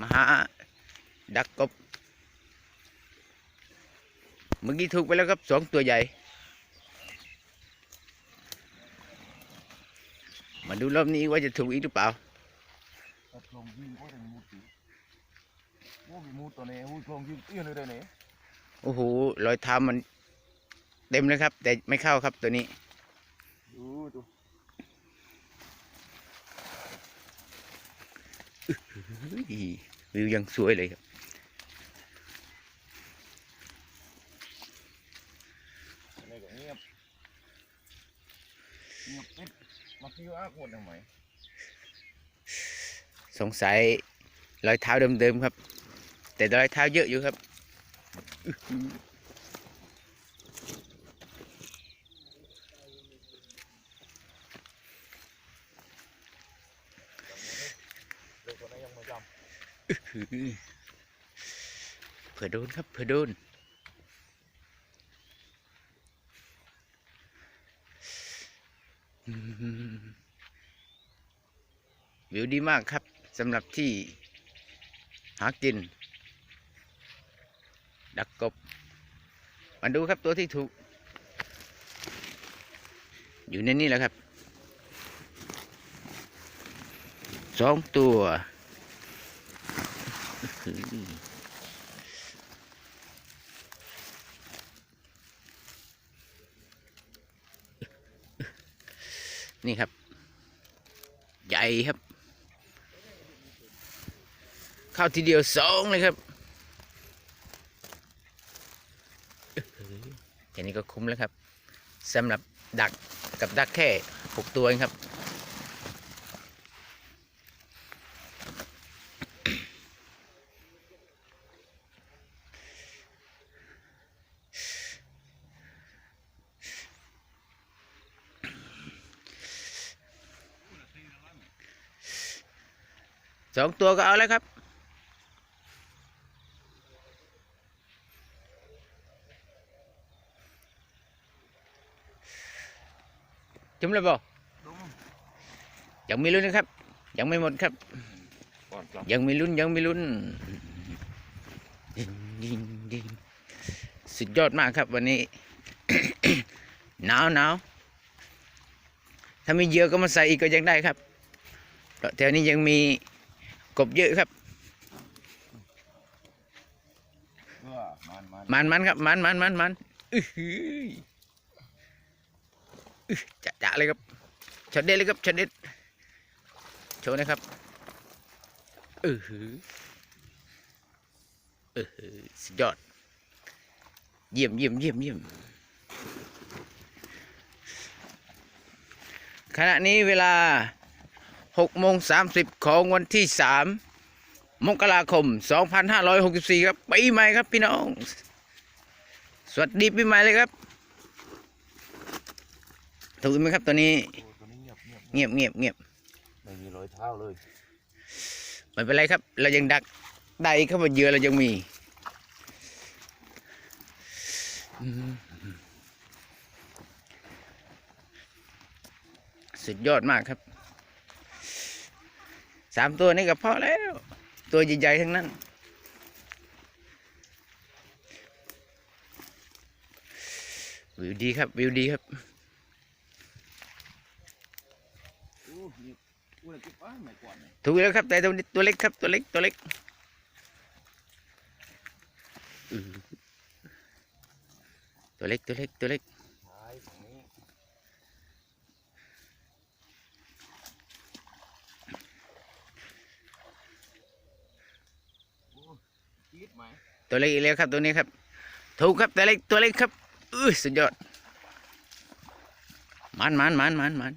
มาหาดักกบเมื่อกี้ถูกไปแล้วครับสองตัวใหญ่ มาดูรอบนี้ว่าจะถูกอีกหรือเปล่าตัดลงยิงก็ยังมูดอยู่โอ้ยมูดตัวนี้โอ้ยลงยิงเอี้ยนเลยได้เนี่ยโอ้โหรอยเท้ามันเต็มเลยครับ แต่ไม่เข้าครับตัวนี้ ดูดู เฮ้ย วิวยังสวยเลยครับอะไรก็เงียบเงียบปิดมาคิวอาโคตรทำไมสงสัยรอยเท้าเดิมๆครับ แต่รอยเท้าเยอะอยู่ครับอื้อหือ เด็กคนนั้นยังไม่จ อื้อหือ เผื่อโดนครับ เผื่อโดน วิวดีมากครับสำหรับที่หากิน ดักกบ มาดูครับตัวที่ถูก อยู่ในนี้แหละครับสองตัว นี่ครับ ใหญ่ครับ เข้าทีเดียวสองเลยครับแค่นี้ก็คุ้มแล้วครับสำหรับดักกับดักแค่หกตัวเองครับ สองตัวก็เอาแล้วครับจุ่มเลยบ่ำดุมยังไม่ลุ้นนะครับ ยังไม่หมดครับก่อนจับยังไม่ลุ้นยังไม่ลุ้นดิงดิงดิงสุดยอดมากครับวันนี้ หนาวหนาวถ้ามีเหยื่อก็มาใส่อีกก็ยังได้ครับเพราะแถวนี้ยังมี กบเยอะครับเออมันมันมันมันครับ มันมันมันมันอื้อหืออื้อจะจะเลยครับช็อตเด็ดเลยครับช็อตเด็ดโชว์นะครับเออหือเออหือสุดยอด เยี่ยมเยี่ยมเยี่ยมเยี่ยมขณะนี้เวลา 6โมง30 ของวันที่ 3 มกราคม 2564 ครับปีใหม่ครับพี่น้อง สวัสดีปีใหม่เลยครับ ถูกไหมครับตัวนี้โอ้ตัวนี้เงียบเงียบเงียบเงียบเงียบไม่มีรอยเท้าเลย ไม่เป็นไรครับ เรายังดักได้เข้ามาเยอะเรายังมีอืมสุดยอดมากครับ สามตัวนี้ก็พอแล้ว ตัวใหญ่ๆทั้งนั้น วิวดีครับ วิวดีครับถูกแล้วครับ แต่ตัวนี้ตัวเล็กครับ ตัวเล็กตัวเล็กตัวเล็กตัวเล็กตัวเล็ก ตัวเล็กอีกแล้วครับตัวนี้ครับ ถูกครับตัวเล็กตัวเล็กครับอื้อสุดยอดมันมันมันมันมัน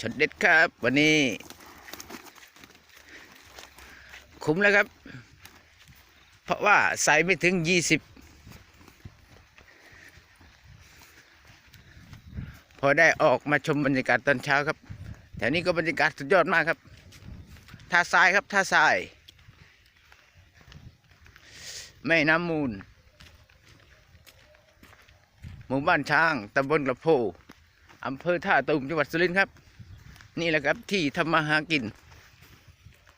ชดเด็ดครับ วันนี้ คุ้มแล้วครับ เพราะว่าใส่ไม่ถึงยี่สิบ พอได้ออกมาชมบรรยากาศตอนเช้าครับ แถวนี้ก็บรรยากาศสุดยอดมากครับท่าทรายครับท่าทราย แม่น้ำมูล หมู่บ้านช้างตำบลกระโพอำเภอท่าตูมจังหวัดสุรินทร์ครับ นี่แหละครับที่ทำมาหากิน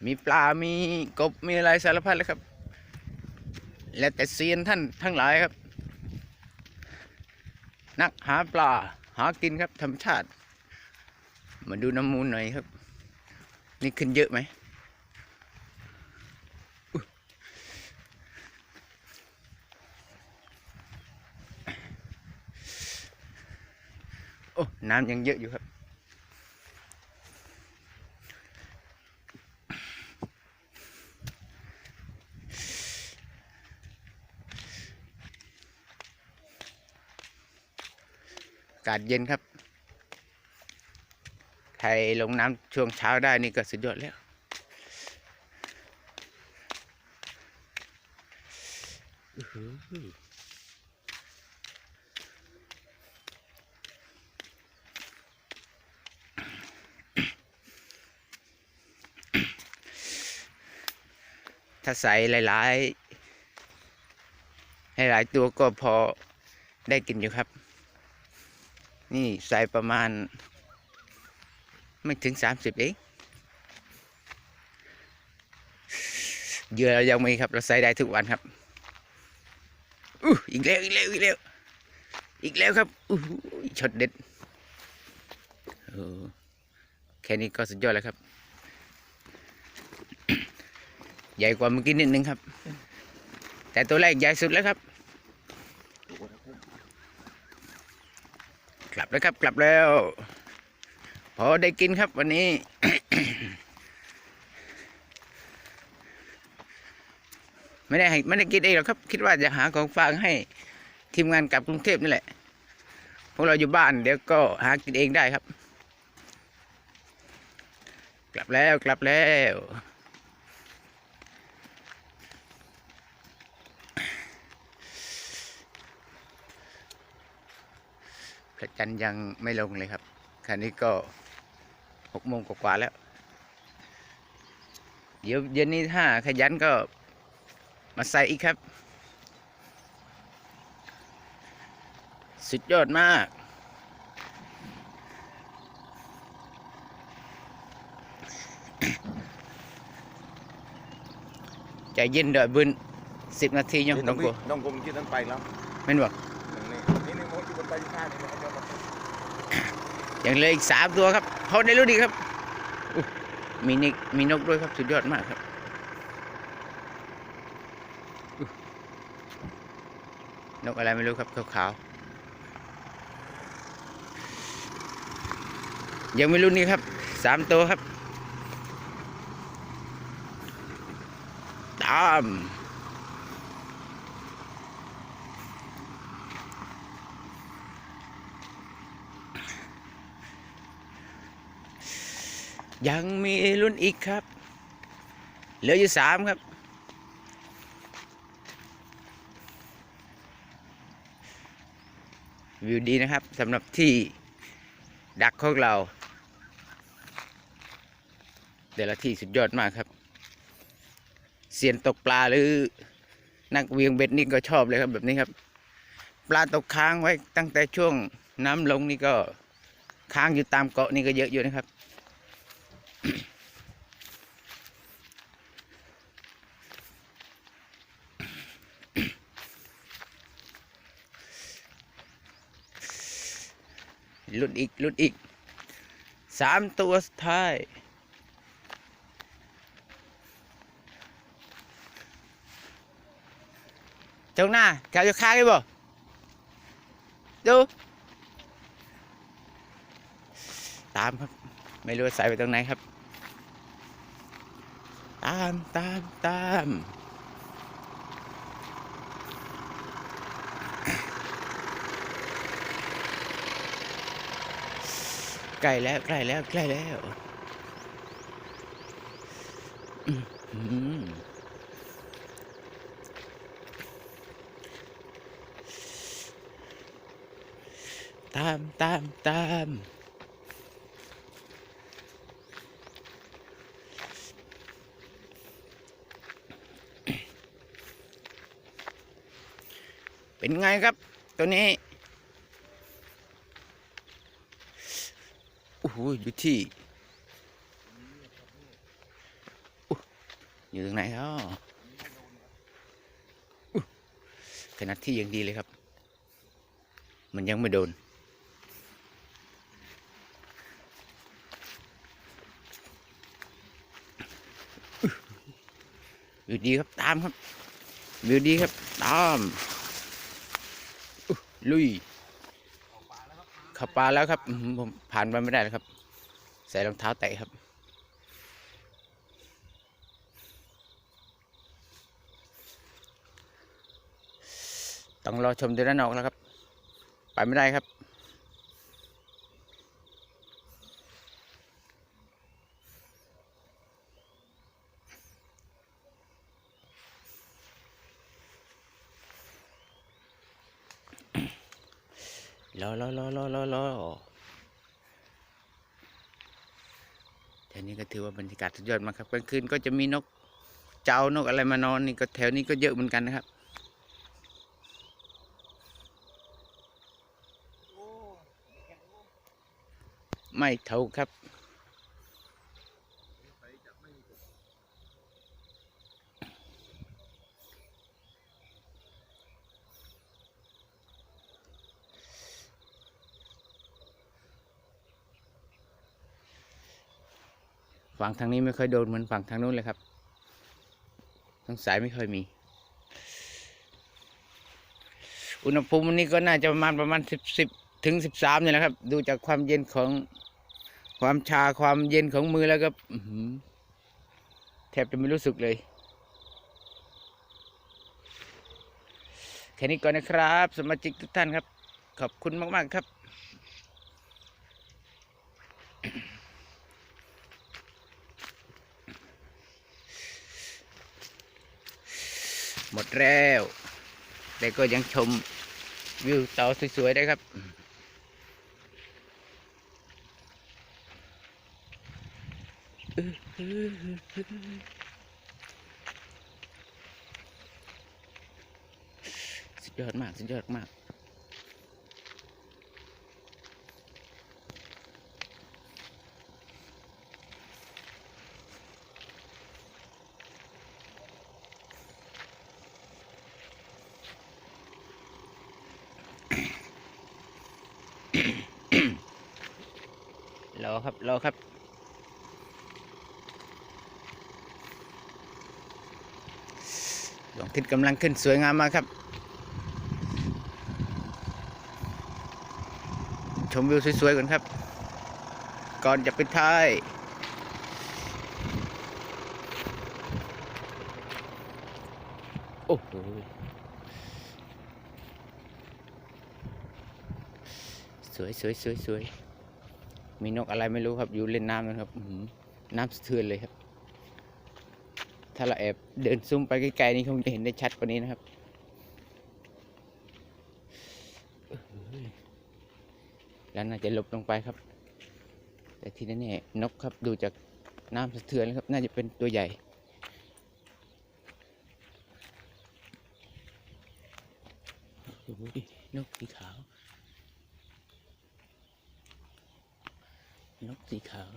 มีปลา มีกบ มีอะไรสารพัดเลยครับ และแต่เซียนท่านทั้งหลายครับ นักหาปลา หากินครับธรรมชาติ มาดูน้ำมูลหน่อยครับ นี่ขึ้นเยอะไหมโอ้น้ำยังเยอะอยู่ครับากาศเย็นครับ ใครลงน้ำช่วงเช้าได้นี่ก็สุดยอดแล้ว ถ้าใส่หลายๆให้หลายตัวก็พอได้กินอยู่ครับ นี่ใส่ประมาณ ไม่ถึงสามสิบเองเยื่อเรายังมีครับ เราใส่ได้ทุกวันครับอู้อีกแล้วอีกแล้วอีกแล้วอีกแล้วครับอู้หูช็อตเด็ดโอ้แค่นี้ก็สุดยอดแล้วครับ ใหญ่กว่าเมื่อกี้นิดนึงครับ แต่ตัวแรกใหญ่สุดแล้วครับ กลับแล้วครับ กลับแล้ว พอได้กินครับวันนี้ ไม่ได้ให้ไม่ได้กินเองหรอกครับ คิดว่าจะหาของฝากให้ทีมงานกลับกรุงเทพนี่แหละพวกเราอยู่บ้านเดี๋ยวก็หากินเองได้ครับ กลับแล้วกลับแล้ว ระจันทร์ยังไม่ลงเลยครับคันนี้ก็หกโมงกว่าๆแล้ว เดี๋ยวเย็นนี้ถ้าขยันก็มาใส่อีกครับ สุดยอดมาก ใจเย็นเด้อบุญสิบนาทียังต้องกลัวน้องกลมคิดนั้นไปแล้วแม่นบอก นี่นี่โมอยู่บนใบข้างนี่มันจะมา ยังเหลืออีกสามตัวครับพอได้รู้ดีครับมีนิกมีนกด้วยครับสุดยอดมากครับนกอะไรไม่รู้ครับขาวๆยังไม่รู้นี่ครับสามตัวครับตาม ยังมีรุ่นอีกครับ เหลืออยู่สามครับ วิวดีนะครับสำหรับที่ดักของเรา แต่ละที่สุดยอดมากครับ เสียนตกปลาหรือนักเวียงเบ็ดนี่ก็ชอบเลยครับแบบนี้ครับ ปลาตกค้างไว้ตั้งแต่ช่วงน้ำลงนี่ก็ค้างอยู่ตามเกาะนี่ก็เยอะอยู่นะครับ ลุ้นอีกลุ้นอีกสามตัวสุดท้ายตรงหน้าแกจะค้างได้บ่ดูตามครับ ไม่รู้ใส่ไปตรงไหนครับ ตามตามตาม ใกล้แล้วใกล้แล้วใกล้แล้วตามตามตามเป็นไงครับ ตัวนี้ อ้โหอยู่ที่อยู่ตรงไหนอ๋ออุ๊ยขนาดที่ยังดีเลยครับ มันยังไม่โดนวิวดีครับตามครับวิวดีครับตามลุยขับปลาแล้วครับ ผมผ่านไปไม่ได้แล้วครับ ใส่รองเท้าแตะครับ ต้องรอชมเดือนนอกแล้วครับ ไปไม่ได้ครับ รอรอรอรอรอรอแถวนี้ก็ถือว่ากาศสุดยอดมากครับกลางคืนก็จะมีนกเจ้านกอะไรมานอนนี่ก็แถวนี้ก็เยอะเหมือนกันนะครับไม่เท่าครับ ฝั่งทางนี้ไม่ค่อยโดนเหมือนฝั่งทางนู้นเลยครับทางสายไม่ค่อยมี อุณหภูมิวันนี้ก็น่าจะประมาณประมาณสิบสิบถึงสิบสามเนี่ยแหละครับ ดูจากความเย็นของความชาความเย็นของมือแล้วก็แทบจะไม่รู้สึกเลย แค่นี้ก่อนนะครับ สมาชิกทุกท่านครับ ขอบคุณมาก ๆ ครับ หมดแล้ว แต่ก็ยังชมวิวเตาสวยๆได้ครับ สุดยอดมาก สุดยอดมาก รอครับรอครับ ดวงอาทิตย์กำลังขึ้นสวยงามมากครับ ชมวิวสวยๆก่อนครับ ก่อนจะไปท้ายโอ้โหสวยสวยสวยสวย มีนกอะไรไม่รู้ครับ อยู่เล่นน้ำนะครับอื้อหือน้ำสะเทือนเลยครับ ถ้าเราแอบเดินซุ่มไปไกลๆนี่คงจะเห็นได้ชัดกว่านี้นะครับอื้อหือแล้วน่าจะหลบลงไปครับ แต่ที่แน่ๆนกครับดูจากน้ำสะเทือนแล้วครับ น่าจะเป็นตัวใหญ่โอ้โหนกสีขาว นกสีขาว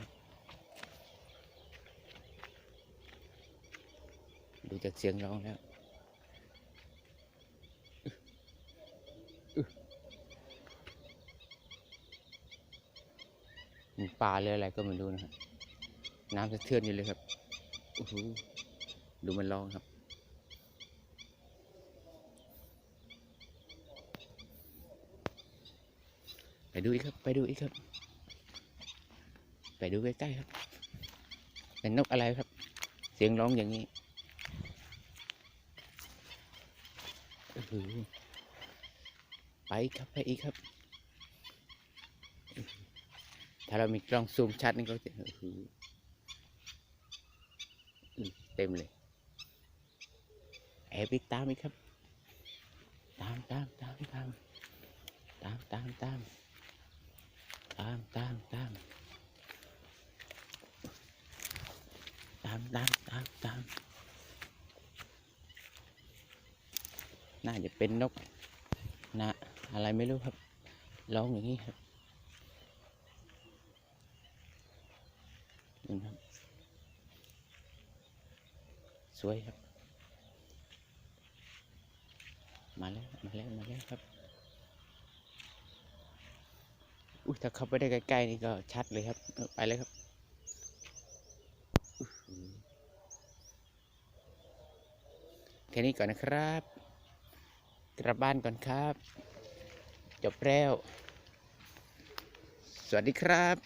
ดูจากเสียงร้องแล้วอึ๊ะมีปลาหรืออะไรก็ไม่รู้นะครับน้ำสะเทือนอยู่เลยครับดูมันร้องครับไปดูอีกครับ ไปดูอีกครับ ดูใกล้ๆครับ เป็นนกอะไรครับ เสียงร้องอย่างนี้ไปครับไปอีกครับ ถ้าเรามีกล้องซูมชัดนี่ก็จะเต็มเลยแอบไปตามอีกครับ ตามตามตามตามตามตามตามตามตามตามามตามตามตามน่าจะเป็นนกนะอะไรไม่รู้ครับร้องอย่างนี้ครับนี่ครับ สวยครับ มาแล้ว มาแล้ว มาแล้วครับ อุ้ยถ้าเข้าไปได้ใกล้ๆนี่ก็ชัดเลยครับ ไปเลยครับอื้อหือแค่นี้ก่อนนะครับ กลับบ้านก่อนครับ จบแล้ว สวัสดีครับ